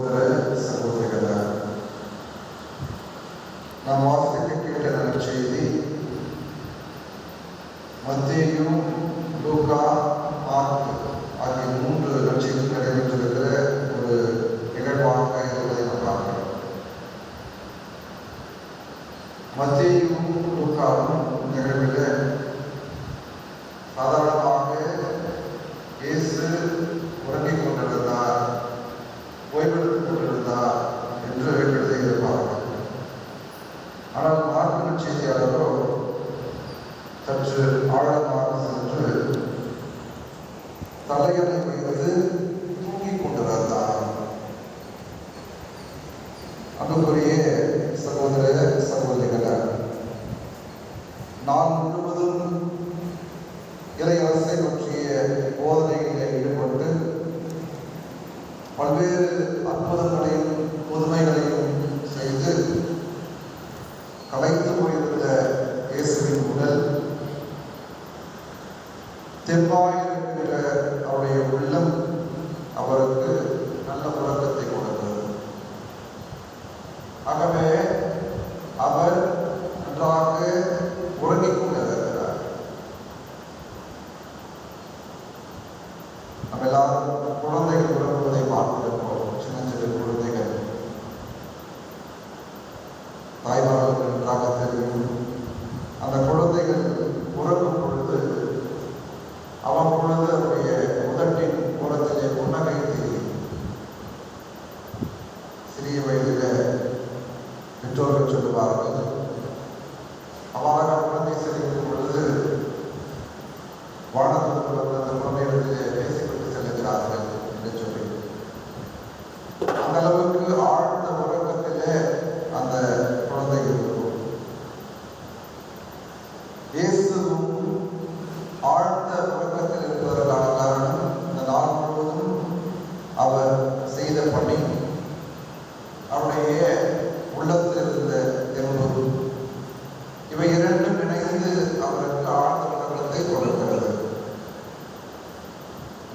ஒரு சகோதரிகளார் கேட்ட நற்செய்தி மத்தியு லூகா மார்க் ஆகிய மூன்று நற்செய்தி நடைபெற்றிருக்கிற ஒரு நிகழ்வாக இருப்பதை நாம் பார்க்கிறோம் நிகழ்வில் சாதாரணமாக இயேசு உறங்கிக் கொண்டிருந்தார். நற்செய்தியாளரோ சற்று ஆழமாக சென்று தலையணை வைத்து தூங்கிக் கொண்டிருந்தார் அன்புக்குரிய தெம்பாயில் அவருடைய உள்ளம் அவருக்கு நல்ல உறக்கத்தை கொடுத்தது. ஆகவே அவர் நன்றாக உறங்கிக் கொண்டிருக்கிறார். நம்ம எல்லாரும் குழந்தைகள் உறங்குவதை பார்த்திருக்கிறோம். சின்ன சின்ன குழந்தைகள். தாய்மார்களுக்கு நன்றாக தெரியும். அந்த குழந்தைகள் உறங்கும்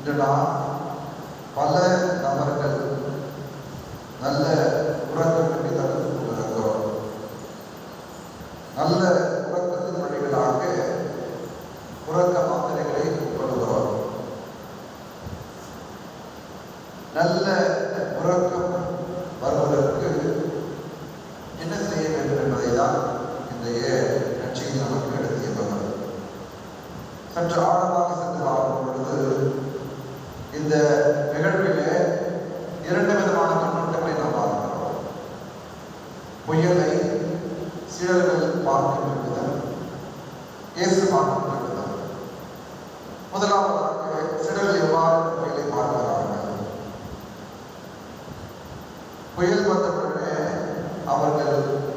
ਜਿਹੜਾ ਪਲ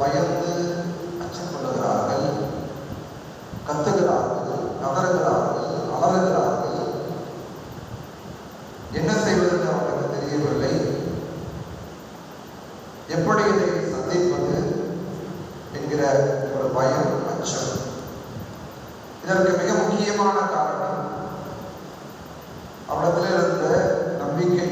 பயந்து அச்சப்படுகிறார்கள் கத்துகிறார்கள் கதறுகிறார்கள் அலறுகிறார்கள். என்ன செய்வதுன்னு அவர்களுக்கு தெரியவில்லை. எப்படி இதை சந்திப்பது என்கிற ஒரு பயம் அச்சம். இதற்கு மிக முக்கியமான காரணம் அவரிடத்தில் இருந்த நம்பிக்கை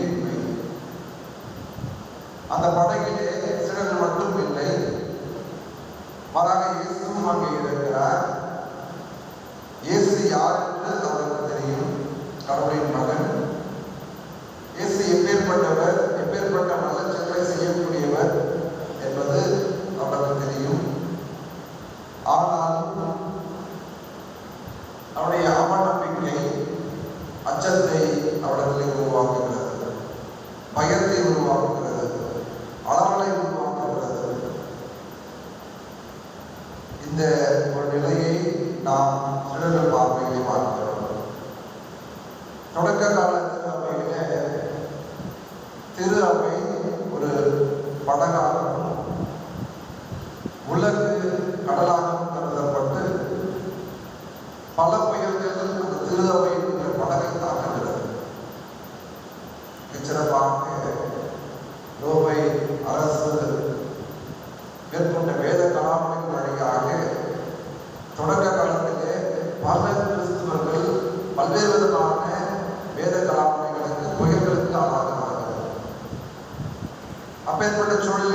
തുടക്കം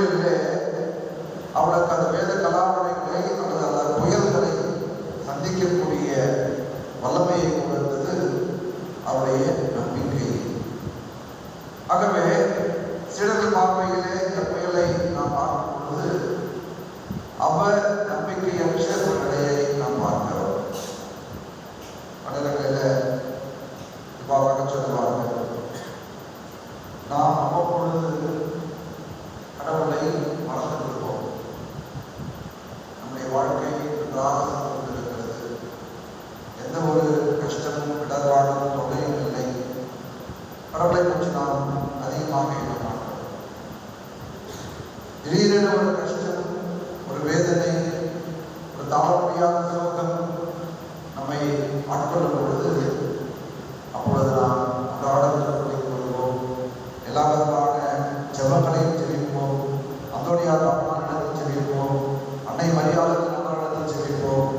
அப்பேற்பட்ட அவளுக்கு அந்த வேத கலாவணைகளை அல்லது அந்த புயல்களை சந்திக்கக்கூடிய வல்லமையை கொடுத்தது அவளுடைய நம்பிக்கை. ஆகவே சீடர்கள் பார்வையிலே இந்த புயலை நாம் பார்க்கும் பொழுது அவர் நம்பிக்கையற்ற ஒரு நிலையை நாம் பார்க்கிறோம் மனிதர்களில் இவ்வாறாக சொல்லுவார்கள் நாம் அவ்வப்பொழுது கடவுளை மறந்து விடுவோம் நம்முடைய வாழ்க்கை நன்றாக சென்று கொண்டிருக்கிறது எந்த ஒரு கஷ்டமும் இடர்பாடும் தொல்லையும் இல்லை கடவுளை பற்றி நாம் அதிகமாக எண்ண மாட்டோம் திடீரென ஒரு கஷ்டம் ஒரு வேதனை ஒரு தாழ முடியாத சோகம் நம்மை ஆட்கொள்ளும் பொழுது அப்பொழுது நாம் அன்றாடம் சொல்லிக் கொள்வோம் எல்லா விதமான ஜெபங்களையும் ஜெபிப்போம் அந்தோடியார் அம்மாவிடத்தில் ஜெபிப்போம் அன்னை மரியாதைக்கு நம்மளிடத்தில் ஜெபிப்போம்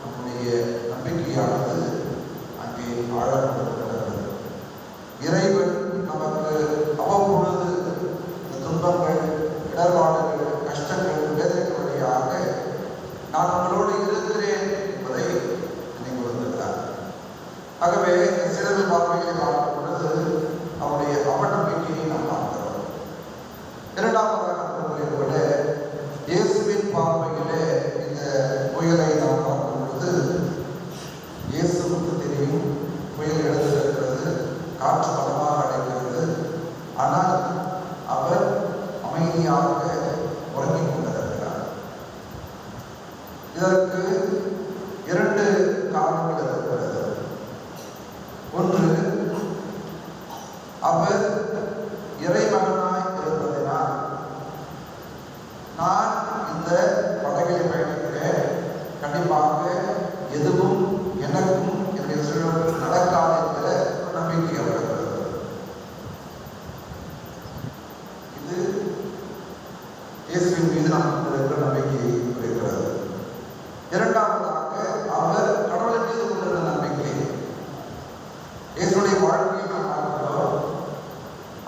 நம்முடைய நம்பிக்கையானது அங்கே ஆழப்படுகிறது இறைவன் நமக்கு அவ்வப்பொழுது இந்த துன்பங்கள் இடர்பாடுகள் கஷ்டங்கள் வேதனைகள் வழியாக நான் உங்களோடு இருக்கிறேன் என்பதை நினைவு வருகிறார் ஆகவே சிறகு பார்வையை பார்க்கும் பொழுது அவருடைய அவநம்பிக்கையை நாம் பார்க்கிறோம் இரண்டாவதாக நம்முடைய விட இயேசுவின் பார்வையிலே இந்த புயலை நாம் பார்க்கும் பொழுது இயேசுவுக்கு தெரியும் புயல் எழுந்திருக்கிறது காற்று பலமாக அடைக்கிறது ஆனால் அவர் அமைதியாக உறங்கிக் கொண்டிருக்கிறார் இதற்கு இரண்டு காரணங்கள் இருக்கிறது ஒன்று அவர் இறைமகனாய் இருப்பதினால் நான் இந்த படகில் பயணிக்கிறேன். கண்டிப்பாக எதுவும் எனக்கும் என்னுடைய சூழலுக்கு நடக்காது என்கிற நம்பிக்கை அவர்கள் இது இயேசுவின் மீது நமக்கு நம்பிக்கை நம்பிக்கையை குறிக்கிறது இரண்டாவதாக அவர் கடவுளின் மீது கொண்டிருந்த நம்பிக்கை இயேசுடைய வாழ்க்கையை நாம் பார்க்கிறோம்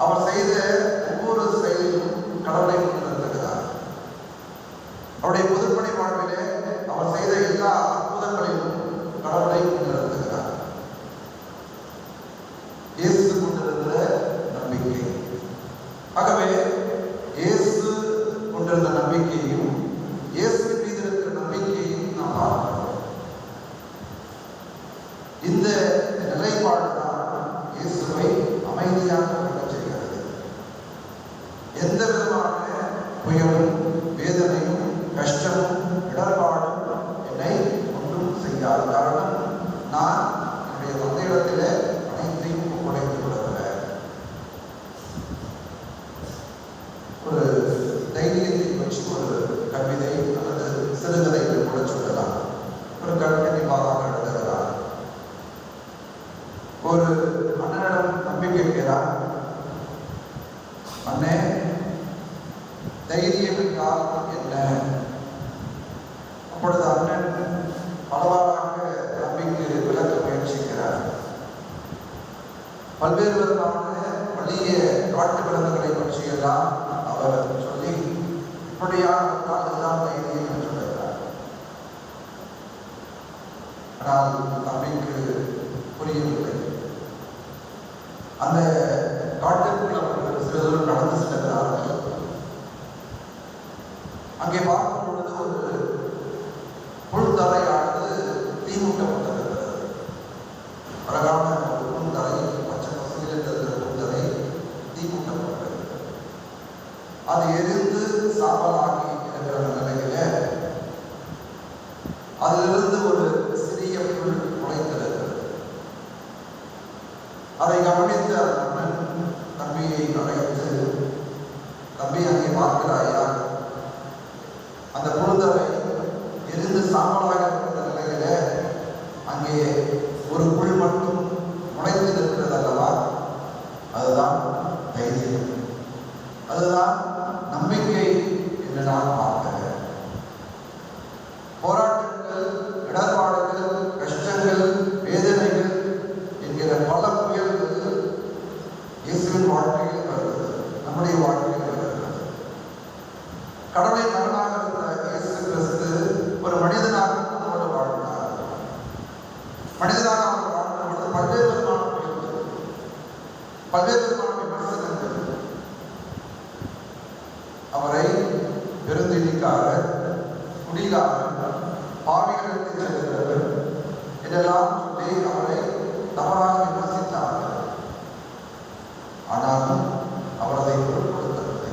அவர் செய்த ஒவ்வொரு செயலிலும் கடவுளை கொண்டிருக்கிறார் அவருடைய பொதுப்பணி வாழ்விலே அவர் செய்த எல்லா அற்புதங்களிலும் கடவுளை கொண்டிருக்கிறார் இயேசு கொண்டிருந்த நம்பிக்கை ஆகவே இயேசு கொண்டிருந்த நம்பிக்கையும் இயேசுவின் மீது இருக்கிற நம்பிக்கையும் நாம் பார்க்கிறோம் இந்த நிலைப்பாடு தான் இயேசுவை அமைதியாக இருக்க செய்கிறது எந்த விதமான புயலும் வேதனையும் கஷ்டமும் இடர்பாடும் என்னை ஒன்றும் செய்யாது காரணம் நான் என்னுடைய சொந்த தந்தையிடத்திலே அனைத்தையும் ஒப்படைத்து விடுகிறேன் ஒரு தைரியத்தை பற்றி ஒரு கவிதை அல்லது சிறுகதை கூட சொல்லலாம். ஒரு கவிதை பாதாக எழுதுகிறார் ஒரு அண்ணனிடம் நம்பி கேட்கிறார். அண்ணே தைரியம் என்றால் என்ன? அப்பொழுது அண்ணன் பலவாறாக நம்பிக்கை விளக்க முயற்சிக்கிறார். பல்வேறு விதமான வலிய நாட்டு விலங்குகளை பற்றியெல்லாம் அவர் சொல்லி இப்படியாக இருந்தால் இதுதான் தைரியம் என்று சொல்லுகிறார் ஆனால் நம்பிக்கை புரியவில்லை. அந்த காட்டிற்குள் அவர்கள் சிறிது தூரம் நடந்து செல்கிறார்கள். அங்கே பார்க்க பொழுது ஒரு புல்தரையானது தீமூட்டப்பட்டிருக்கிறது அழகான ஒரு புல்தரை பச்சை பசுமையில் இருக்கிற புல்தரை தீமூட்டப்பட்டிருக்கிறது அது எரிந்து சாம்பலாகி இருக்கிற நிலையில அதிலிருந்து ஒரு சிறிய புல் முளைத்திருக்கிறது அதை கவனித்த அந்த தம்பியை அழைத்து தம்பி அங்கே பார்க்கிறாயா? அந்த புழுதரை எரிந்து சாம்பலாக இருக்கிற நிலையில அங்கே ஒரு புல் மட்டும் முளைத்து நிற்கிறது அல்லவா? அதுதான் தைரியம். அதுதான் நம்பிக்கை என்று நான் பார்க்கிறேன் போராட்டம் மனிதனாக அவர்கள் வாழ்க்கை பொழுது பல்வேறு விதமான பல்வேறு விதமான விமர்சனங்கள். அவரை பெருந்திணிக்காரர் குடிகாரர் பாவிகளுக்கு செல்கிறவர் இதெல்லாம் சொல்லி அவரை தவறாக விமர்சித்தார் ஆனாலும் அவர் அதை பொருட்படுத்தவில்லை.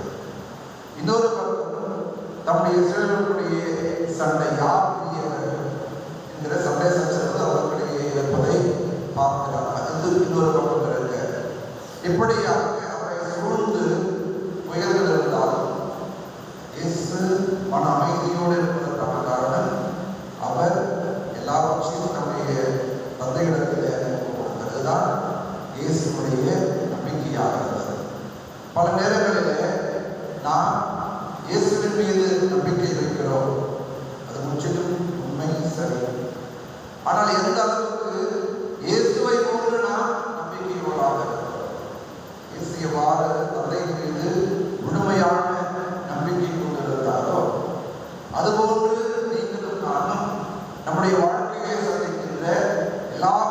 இன்னொரு பக்கம் தம்முடைய சிலர்களுடைய சண்டை யார் என்கிற சண்டை சச்ச பார்க்கிறார் அது இன்னொரு பக்கம் இருக்கு இப்படியாக அவரை சூழ்ந்து புயல்கள் இருந்தாலும் இயேசு மன அமைதியோடு இருப்பதற்கான காரணம் அவர் எல்லாவற்றையும் நம்முடைய தந்தையிடத்தில் கொடுக்கிறதுதான் இயேசுடைய நம்பிக்கையாக இருந்தது. பல நேரங்களிலே நாம் இயேசுவின் மீது நம்பிக்கை வைக்கிறோம். அது முற்றிலும் Lá